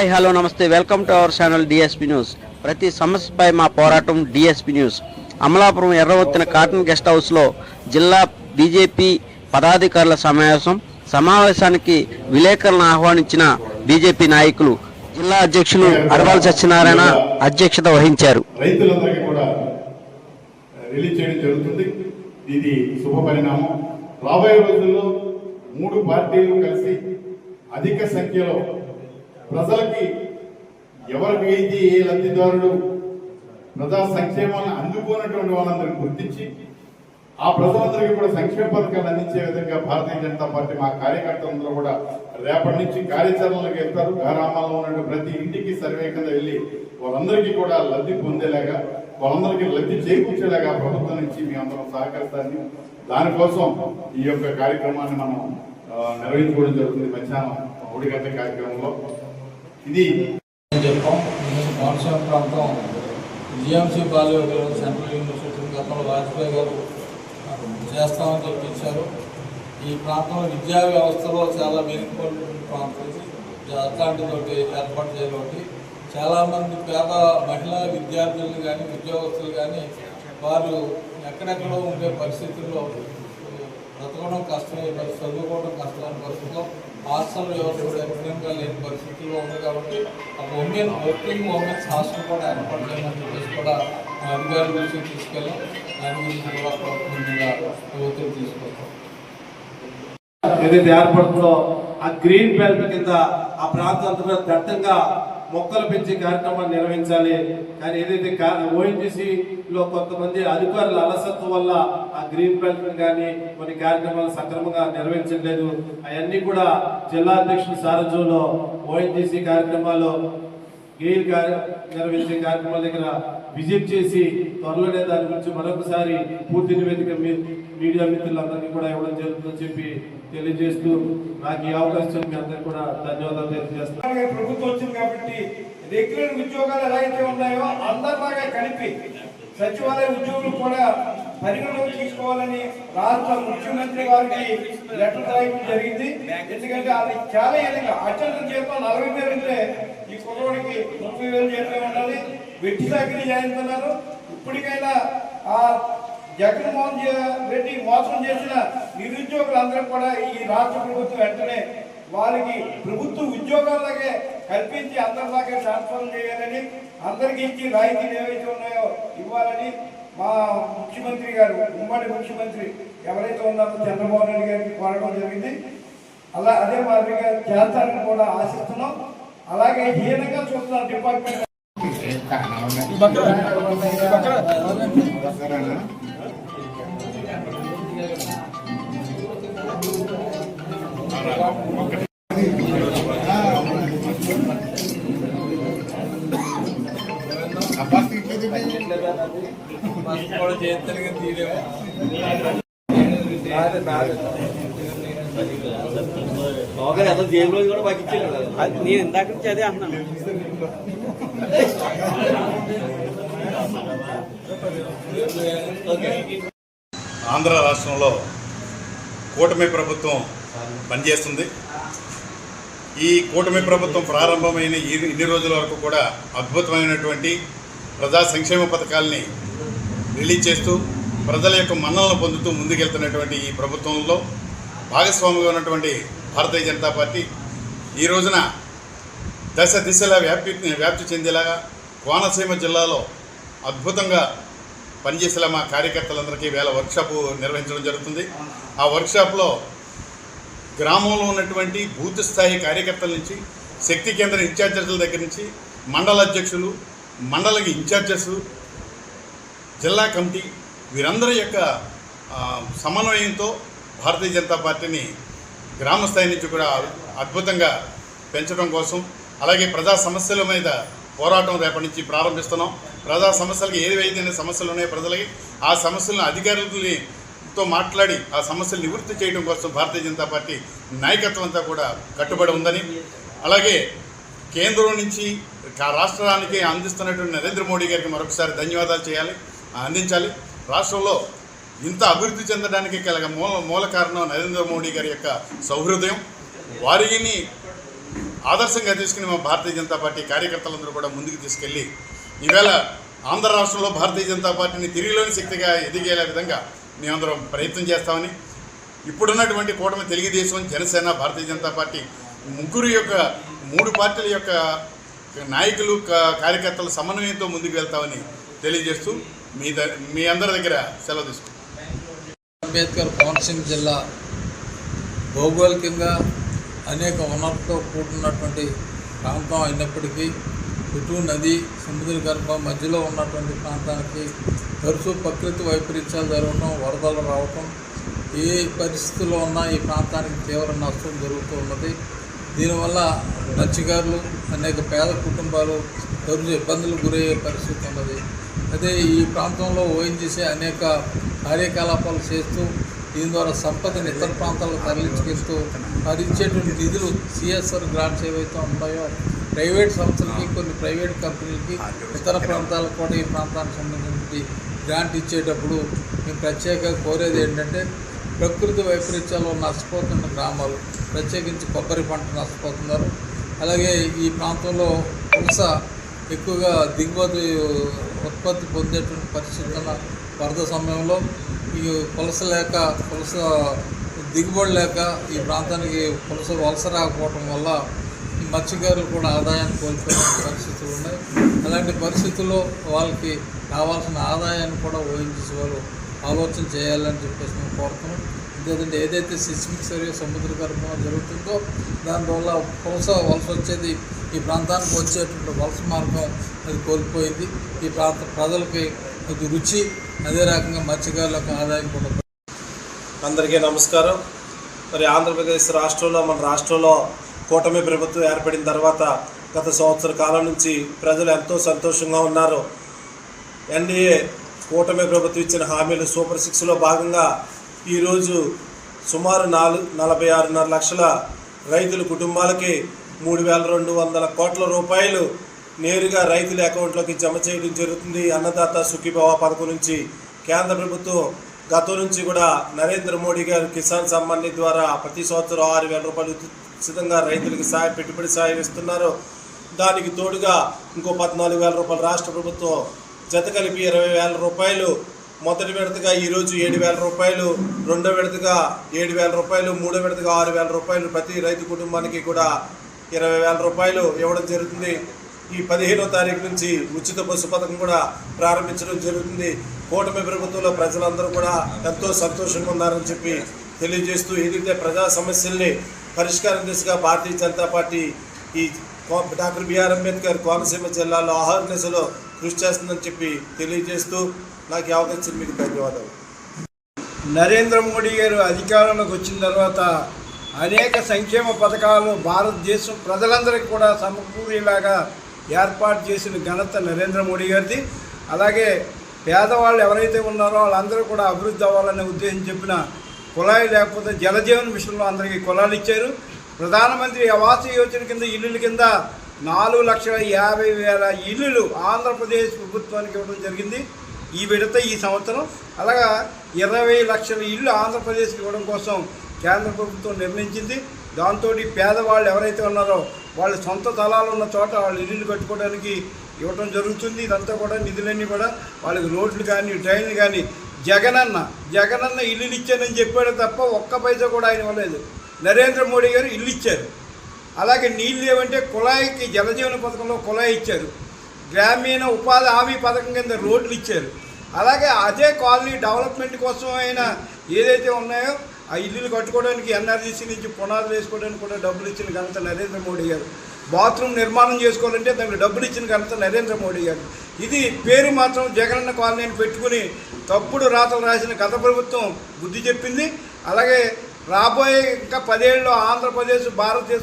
Hi hello నమస్తే. Welcome to our channel DSP news. ప్రతి సమస్యపై మా పోరాటం డిఎస్పి న్యూస్. అమలాపురం ఎర్రవత్తిన కాటన్ గెస్ట్ హౌస్లో జిల్లా బీజేపీ పదాధికారుల సమావేశం. సమావేశానికి విలేకరులను ఆహ్వానించిన బీజేపీ నాయకులు జిల్లా అధ్యక్షులు అడవాల్ సత్యనారాయణ అధ్యక్షత వహించారు. రైతులందరికీ కూడా రిలీజ్ చేయడం జరుగుతుంది. ఇది శుభ పరిణామం. రాబోయే రోజుల్లో మూడు పార్టీలు కలిసి అధిక సంఖ్యలో ప్రజలకి ఎవరికి అయితే ఏ లబ్ధిదారుడు ప్రజా సంక్షేమాన్ని అందుకున్నటువంటి వాళ్ళందరినీ గుర్తించి ఆ ప్రజలందరికీ కూడా సంక్షేమ పథకాలు అందించే విధంగా భారతీయ జనతా పార్టీ మా కార్యకర్తలందరూ కూడా రేపటి నుంచి కార్యాచరణలకు వెళ్తారు. గ్రామాల్లో ఉన్న ప్రతి ఇంటికి సర్వే కింద వెళ్ళి వాళ్ళందరికీ కూడా లబ్ధి పొందేలాగా వాళ్ళందరికీ లబ్ధి చేకూర్చేలాగా ప్రభుత్వం నుంచి మీ అందరం సహకరిస్తారని దానికోసం ఈ యొక్క కార్యక్రమాన్ని మనం నిర్వహించుకోవడం జరుగుతుంది. మధ్యాహ్నం ఒడి గంటల కార్యక్రమంలో ఇది చెప్పాం కోనసీమ ప్రాంతం. జిఎంసీ బాలయోగ సెంట్రల్ యూనివర్సిటీ గతంలో వాజ్పేయి గారు చేస్తామని చెప్పించారు ఈ ప్రాంతంలో విద్యా వ్యవస్థలో చాలా మెరుగుపడిన ప్రాంతం అట్లాంటిది అట్లాంటితోటి ఏర్పాటు చేయబట్టి చాలామంది పేద మహిళా విద్యార్థులు కానీ ఉద్యోగస్తులు కానీ వారు ఎక్కడెక్కడో ఉండే పరిస్థితుల్లో బ్రతకడం కష్టమే పరిస్థితి చదువుకోవడం కష్టమైన పరిస్థితుల్లో హాస్టల్లో వ్యవస్థ కూడా ముఖ్యంగా లేని పరిస్థితుల్లో ఉంది కాబట్టి ఆ ఉమెన్ వర్కింగ్ ఉమెన్స్ హాస్టల్ కూడా ఏర్పాటు చేయమని చెప్పేసి కూడా మా అధికారుల గురించి తీసుకెళ్ళాం దాని గురించి కూడా ప్రభుత్వంగా ఒత్తిడి తీసుకొస్తాం. ఏదైతే ఏర్పడుతుందో ఆ గ్రీన్ బెల్ట్ కింద ఆ ప్రాంతం అంతా దట్టంగా మొక్కలు పెంచే కార్యక్రమాన్ని నిర్వహించాలి. కానీ ఏదైతే ఓఎన్జీసీ లో కొంతమంది అధికారుల అలసత్వం వల్ల ఆ గ్రీన్ బెల్ట్ కానీ కొన్ని కార్యక్రమాలు సక్రమంగా నిర్వహించలేదు అవన్నీ కూడా జిల్లా అధ్యక్షుడు సారథ్యంలో ఓఎన్జీసీ కార్యక్రమాలు గెయిల్ నిర్వహించే కార్యక్రమాల దగ్గర విజిట్ చేసి త్వరలోనే దాని గురించి మరొకసారి పూర్తి నివేదిక మీడియా మిత్రులందరికీ కూడా ఇవ్వడం జరుగుతుందని చెప్పి తెలియజేస్తూ నాకు ఈ అవకాశం మీ అందరికీ కూడా ధన్యవాదాలు తెలియజేస్తాను ప్రభుత్వం వచ్చింది కాబట్టి రెగ్యులర్ ఉద్యోగాలు ఎలా అయితే ఉన్నాయో అందరిలాగా కలిపి సచివాలయ ఉద్యోగులు కూడా పరిగణలోకి తీసుకోవాలని రాష్ట్ర ముఖ్యమంత్రి గారికి లెటర్ రాయడం జరిగింది. ఎందుకంటే అది చాలా ఏళ్ళగా అత్యంత జీతం నలభై పేరు ఉంటే ఈ కుర్రోడికి ముప్పై వేలు జీతం ఉండాలి. వెట్టి చాకరీ చేస్తున్నారు ఇప్పటికైనా ఆ జగన్మోహన్ రెడ్డి మోసం చేసిన నిరుద్యోగులందరూ కూడా ఈ రాష్ట్ర ప్రభుత్వం వెంటనే వారికి ప్రభుత్వ ఉద్యోగాలకే కల్పించి అందరిలాగే ట్రాన్స్ఫర్ చేయాలని అందరికీ ఇచ్చి రాయితీలు ఏవైతే ఉన్నాయో ఇవ్వాలని మా ముఖ్యమంత్రి గారు ఉమ్మడి ముఖ్యమంత్రి ఎవరైతే ఉన్నారో చంద్రబాబు నాయుడు గారికి కోరడం జరిగింది. అలా అదే మాదిరిగా చేస్తారని కూడా ఆశిస్తున్నాం. అలాగే హీనంగా చూస్తున్నారు డిపార్ట్మెంట్. కూడా నేను ఇందాక నుంచి అదే అంటున్నాను. ఆంధ్ర రాష్ట్రంలో కూటమి ప్రభుత్వం పనిచేస్తుంది. ఈ కూటమి ప్రభుత్వం ప్రారంభమైన ఈ ఇన్ని రోజుల వరకు కూడా అద్భుతమైనటువంటి ప్రజా సంక్షేమ పథకాల్ని రిలీజ్ చేస్తూ ప్రజల యొక్క మన్నలను పొందుతూ ముందుకెళ్తున్నటువంటి ఈ ప్రభుత్వంలో భాగస్వామిగా ఉన్నటువంటి భారతీయ జనతా పార్టీ ఈ రోజున దశ దిశలా వ్యాప్తి వ్యాప్తి చెందేలాగా కోనసీమ జిల్లాలో అద్భుతంగా పనిచేసేలా మా కార్యకర్తలందరికీ వేల వర్క్షాప్ నిర్వహించడం జరుగుతుంది. ఆ వర్క్షాప్లో గ్రామంలో ఉన్నటువంటి బూత్ స్థాయి కార్యకర్తల నుంచి శక్తి కేంద్ర ఇన్ఛార్జర్ల దగ్గర నుంచి మండల అధ్యక్షులు మండల ఇన్ఛార్జెస్ జిల్లా కమిటీ వీరందరి యొక్క సమన్వయంతో భారతీయ జనతా పార్టీని గ్రామ స్థాయి నుంచి కూడా అద్భుతంగా పెంచడం కోసం అలాగే ప్రజా సమస్యల మీద పోరాటం రేపటి నుంచి ప్రారంభిస్తున్నాం. ప్రజా సమస్యలకి ఏవైతే సమస్యలు ఉన్నాయో ప్రజలకి ఆ సమస్యలను అధికారులని తో మాట్లాడి ఆ సమస్యలు నివృత్తి చేయడం కోసం భారతీయ జనతా పార్టీ నాయకత్వం అంతా కూడా కట్టుబడి ఉందని అలాగే కేంద్రం నుంచి రాష్ట్రానికి అందిస్తున్నటువంటి నరేంద్ర మోడీ గారికి మరొకసారి ధన్యవాదాలు చేయాలి అందించాలి. రాష్ట్రంలో ఇంత అభివృద్ధి చెందడానికి కలగ మూల మూల కారణం నరేంద్ర మోడీ గారి యొక్క సౌహృదయం. వారిని ఆదర్శంగా తీసుకుని మా భారతీయ జనతా పార్టీ కార్యకర్తలందరూ కూడా ముందుకు తీసుకెళ్ళి ఈవేళ ఆంధ్ర రాష్ట్రంలో భారతీయ జనతా పార్టీని తిరిగిలోని శక్తిగా ఎదిగేలా విధంగా మేమందరం ప్రయత్నం చేస్తామని ఇప్పుడున్నటువంటి కూటమి తెలుగుదేశం జనసేన భారతీయ జనతా పార్టీ ముగ్గురు యొక్క మూడు పార్టీల యొక్క నాయకులు కార్యకర్తల సమన్వయంతో ముందుకు వెళ్తామని తెలియజేస్తూ మీ ద మీ అందరి దగ్గర సెలవు తీసుకుంటాం అంబేద్కర్ కోనసీమ జిల్లా భౌగోళికంగా అనేక వనరులతో కూడున్నటువంటి ప్రాంతం అయినప్పటికీ చుట్టూ నది సముద్ర గర్భం మధ్యలో ఉన్నటువంటి ప్రాంతానికి తరచూ ప్రకృతి వైపరీత్యాలు జరగడం వరదలు రావటం ఏ పరిస్థితుల్లో ఉన్నా ఈ ప్రాంతానికి తీవ్ర నష్టం జరుగుతూ ఉన్నది. దీనివల్ల మత్స్యకారులు అనేక పేద కుటుంబాలు తరచూ ఇబ్బందులు గురయ్యే పరిస్థితి ఉన్నది. అదే ఈ ప్రాంతంలో ఓఎన్జీసీ అనేక కార్యకలాపాలు చేస్తూ దీని ద్వారా సంపదని ఇతర ప్రాంతాలకు తరలించుకెళ్తూ వారు ఇచ్చేటువంటి నిధులు సిఎస్ఆర్ గ్రాంట్స్ ఏవైతే ఉన్నాయో ప్రైవేట్ సంస్థలకి కొన్ని ప్రైవేట్ కంపెనీలకి ఇతర ప్రాంతాలకు కూడా ఈ ప్రాంతానికి సంబంధించి గ్రాంట్ ఇచ్చేటప్పుడు మేము ప్రత్యేకంగా కోరేది ఏంటంటే ప్రకృతి వైపరీత్యాల్లో నష్టపోతున్న గ్రామాలు ప్రత్యేకించి కొబ్బరి పంట నష్టపోతున్నారు. అలాగే ఈ ప్రాంతంలో వలస ఎక్కువగా దిగుబడి ఉత్పత్తి పొందేటువంటి పరిస్థితి ఉన్న వరద సమయంలో ఈ పులస లేక పులస దిగుబడి లేక ఈ ప్రాంతానికి పులస వలస రాకపోవటం వల్ల ఈ మత్స్యకారులు కూడా ఆదాయాన్ని కోల్పోయిన పరిస్థితులు ఉన్నాయి. అలాంటి పరిస్థితుల్లో వాళ్ళకి కావాల్సిన ఆదాయాన్ని కూడా ఓఎన్జీసీ వాళ్ళు ఆలోచన చేయాలని చెప్పేసి మేము కోరుతున్నాం. లేదంటే ఏదైతే సిస్మిక్ సర్వే సముద్ర గర్భం జరుగుతుందో దానివల్ల వలస వలస వచ్చేది ఈ ప్రాంతానికి వచ్చేటువంటి వలస మార్గం అది కోల్పోయింది. ఈ ప్రాంత ప్రజలకి అది రుచి అదే రకంగా మత్స్యకారులకు ఆదాయం కూడా అందరికీ నమస్కారం. మరి ఆంధ్రప్రదేశ్ రాష్ట్రంలో మన రాష్ట్రంలో కూటమి ప్రభుత్వం ఏర్పడిన తర్వాత గత సంవత్సర కాలం నుంచి ప్రజలు ఎంతో సంతోషంగా ఉన్నారు. ఎన్డీఏ కూటమి ప్రభుత్వం ఇచ్చిన హామీలు సూపర్ సిక్స్లో భాగంగా ఈరోజు సుమారు నాలుగు నలభై ఆరున్నర లక్షల రైతుల కుటుంబాలకి మూడు వేల రెండు వందల కోట్ల రూపాయలు నేరుగా రైతుల అకౌంట్లోకి జమ చేయడం జరుగుతుంది. అన్నదాత సుఖీభావ పథకం నుంచి కేంద్ర ప్రభుత్వం గతం నుంచి కూడా నరేంద్ర మోడీ గారు కిసాన్ సమ్మాన్ నిధి ద్వారా ప్రతి సంవత్సరం ఆరు వేల రూపాయలు ఉచితంగా రైతులకి సాయం పెట్టుబడి సాయం ఇస్తున్నారు. దానికి తోడుగా ఇంకో పద్నాలుగు వేల రూపాయలు రాష్ట్ర ప్రభుత్వం జత కలిపి ఇరవై వేల రూపాయలు మొదటి విడతగా ఈరోజు ఏడు వేల రూపాయలు రెండో విడతగా ఏడు వేల రూపాయలు మూడో విడతగా ఆరు వేల రూపాయలు ప్రతి రైతు కుటుంబానికి కూడా ఇరవై వేల రూపాయలు ఇవ్వడం జరుగుతుంది. ఈ పదిహేనో తారీఖు నుంచి ఉచిత బస్సు పథకం కూడా ప్రారంభించడం జరుగుతుంది. కూటమి ప్రభుత్వంలో ప్రజలందరూ కూడా ఎంతో సంతోషంగా ఉన్నారని చెప్పి తెలియజేస్తూ ఏదైతే ప్రజా సమస్యల్ని పరిష్కారం దిశగా భారతీయ జనతా పార్టీ ఈ డాక్టర్ బిఆర్ అంబేద్కర్ కోనసీమ జిల్లాలో ఆహర్నిశలో కృషి చేస్తుందని చెప్పి తెలియజేస్తూ నాకు అవకాశం మీకు ధన్యవాదాలు. నరేంద్ర మోడీ గారు అధికారంలోకి వచ్చిన తర్వాత అనేక సంక్షేమ పథకాలు భారతదేశం ప్రజలందరికీ కూడా సమకూరేలాగా ఏర్పాటు చేసిన ఘనత నరేంద్ర మోడీ గారిది. అలాగే పేదవాళ్ళు ఎవరైతే ఉన్నారో వాళ్ళందరూ కూడా అభివృద్ధి అవ్వాలనే ఉద్దేశం చెప్పిన కుళాయి లేకపోతే జలజీవన్ మిషన్లో అందరికీ కులాలు ఇచ్చారు. ప్రధానమంత్రి ఆవాస యోజన కింద ఇల్లుల కింద నాలుగు లక్షల యాభై వేల ఇల్లులు ఆంధ్రప్రదేశ్ ప్రభుత్వానికి ఇవ్వడం జరిగింది. ఈ విడత ఈ సంవత్సరం. అలాగా ఇరవై లక్షల ఇల్లు ఆంధ్రప్రదేశ్కి ఇవ్వడం కోసం కేంద్ర ప్రభుత్వం నిర్ణయించింది. దాంతో పేదవాళ్ళు ఎవరైతే ఉన్నారో వాళ్ళ సొంత తలాలు ఉన్న చోట వాళ్ళు ఇల్లు కట్టుకోవడానికి ఇవ్వడం జరుగుతుంది. ఇదంతా కూడా నిధులన్నీ కూడా వాళ్ళకి రోడ్లు కానీ ట్రైన్లు కానీ జగనన్న జగనన్న ఇల్లులు ఇచ్చానని చెప్పాడు తప్ప ఒక్క పైసా కూడా ఆయన ఇవ్వలేదు. నరేంద్ర మోడీ గారు ఇల్లు ఇచ్చారు. అలాగే నీళ్ళు లేవంటే కుళాయికి జలజీవన పథకంలో కుళాయి ఇచ్చారు. గ్రామీణ ఉపాధి హామీ పథకం కింద రోడ్లు ఇచ్చారు. అలాగే అదే కాలనీ డెవలప్మెంట్ కోసం అయినా ఏదైతే ఉన్నాయో ఆ ఇల్లులు కట్టుకోవడానికి ఎన్ఆర్జీసీ నుంచి పునాదులు వేసుకోవడానికి కూడా డబ్బులు ఇచ్చిన ఘనత నరేంద్ర మోడీ గారు. బాత్రూమ్ నిర్మాణం చేసుకోవాలంటే దానికి డబ్బులు ఇచ్చిన ఘనత నరేంద్ర మోడీ గారు. ఇది పేరు మాత్రం జగనన్న కాలనీని పెట్టుకుని తప్పుడు రాతలు రాసిన గత ప్రభుత్వం బుద్ధి చెప్పింది. అలాగే రాబోయే ఇంకా పదేళ్ళు ఆంధ్రప్రదేశ్ భారతదేశం